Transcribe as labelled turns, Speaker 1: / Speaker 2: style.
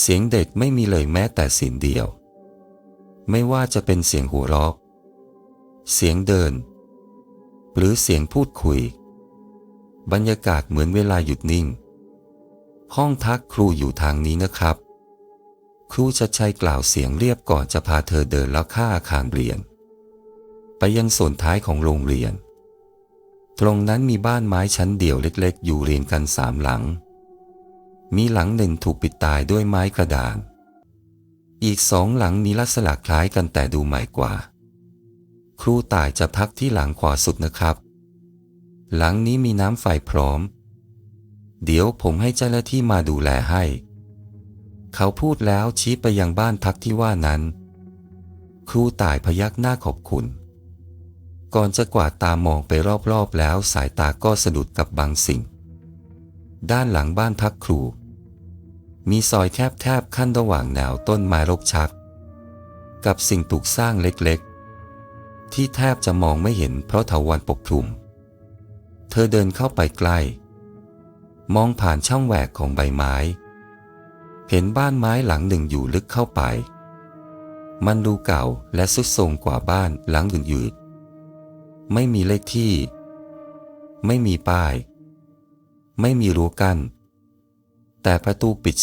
Speaker 1: เสียงเด็กไม่มีเลยแม้แต่เสียงเดียว ไม่ว่าจะเป็นเสียงหัวเราะเสียงเดิน หรือเสียงพูดคุย บรรยากาศเหมือนเวลาหยุดนิ่ง ห้องทักครูอยู่ทางนี้นะครับ ครูชัดชัยกล่าวเสียงเรียบก่อนจะพาเธอเดินแล้วข้าอาคารเรียน ไปยังส่วนท้ายของโรงเรียน ตรงนั้นมีบ้านไม้ชั้นเดี่ยวเล็กๆ อยู่เรียงกันสามหลัง มีหลังหนึ่งถูกปิดตายด้วยไม้กระดาน อีกสองหลังมีลักษณะคล้ายกันแต่ดูใหม่กว่า ครูตายจะพักที่หลังขวาสุดนะครับ หลังนี้มีน้ำไฟพร้อม เดี๋ยวผมให้เจ้าหน้าที่มาดูแลให้ เขาพูดแล้วชี้ไปยังบ้านพักที่ว่านั้น ครูต่ายพยักหน้าขอบคุณ ก่อนจะกวาดตามองไปรอบๆแล้วสายตาก็สะดุดกับบางสิ่งด้านหลังบ้านพักครู มีซอยแคบๆขั้นระหว่างแนวต้นไม้รกชัก กับสิ่งปลูกสร้างเล็กๆ ที่แทบจะมองไม่เห็นเพราะเถาวัลย์ปกคลุม เธอเดินเข้าไปใกล้ มองผ่านช่องแหวกของใบไม้ เห็นบ้านไม้หลังหนึ่งอยู่ลึกเข้าไป มันดูเก่าและสุดโทรมกว่าบ้านหลังอื่นๆไม่มีเลขที่ ไม่มีป้าย ไม่มีรั้วกั้นแต่ประตูปิด